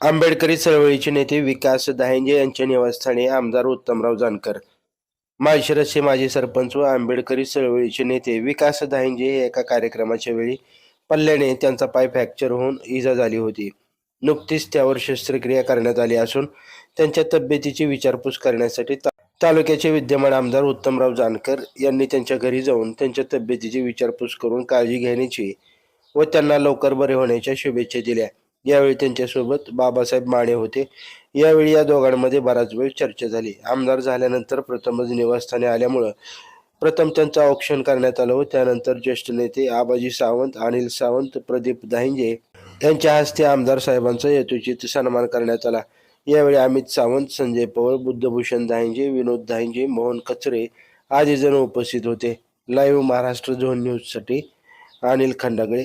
आंबेडकरी चळवळीचे नेते विकास दाहेंजे यांच्या निवासस्थानी आमदार उत्तमराव जानकर. माळशिरसचे माजी सरपंच व आंबेडकरी चळवळीचे नेते विकास दाहेंजे हे एका कार्यक्रमाच्या वेळी पल्ल्याने त्यांचा पाय फ्रॅक्चर होऊन इजा झाली होती. नुकतीच त्यावर शस्त्रक्रिया करण्यात आली असून त्यांच्या तब्येतीची विचारपूस करण्यासाठी ता- तालुक्याचे विद्यमान आमदार उत्तमराव जानकर यांनी त्यांच्या घरी जाऊन त्यांच्या तब्येतीची विचारपूस करून काळजी घेण्याची व त्यांना लवकर बरे होण्याच्या शुभेच्छा दिल्या. यावेळी त्यांच्यासोबत बाबासाहेब माने होते. यावेळी या दोघांमध्ये बराच वेळ चर्चा झाली. आमदार झाल्यानंतर प्रथमच निवासस्थानी आल्यामुळं प्रथम त्यांचं औक्षण करण्यात आलं व त्यानंतर ज्येष्ठ नेते आबाजी सावंत अनिल सावंत प्रदीप दाहिंजे यांच्या हस्ते आमदार साहेबांचा यथोचित सन्मान करण्यात आला. यावेळी अमित सावंत संजय पवार बुद्धभूषण दाहिंजे विनोद दाहिंजे मोहन कचरे आदी जण उपस्थित होते. लाईव्ह महाराष्ट्र झोन न्यूजसाठी अनिल खंडागळे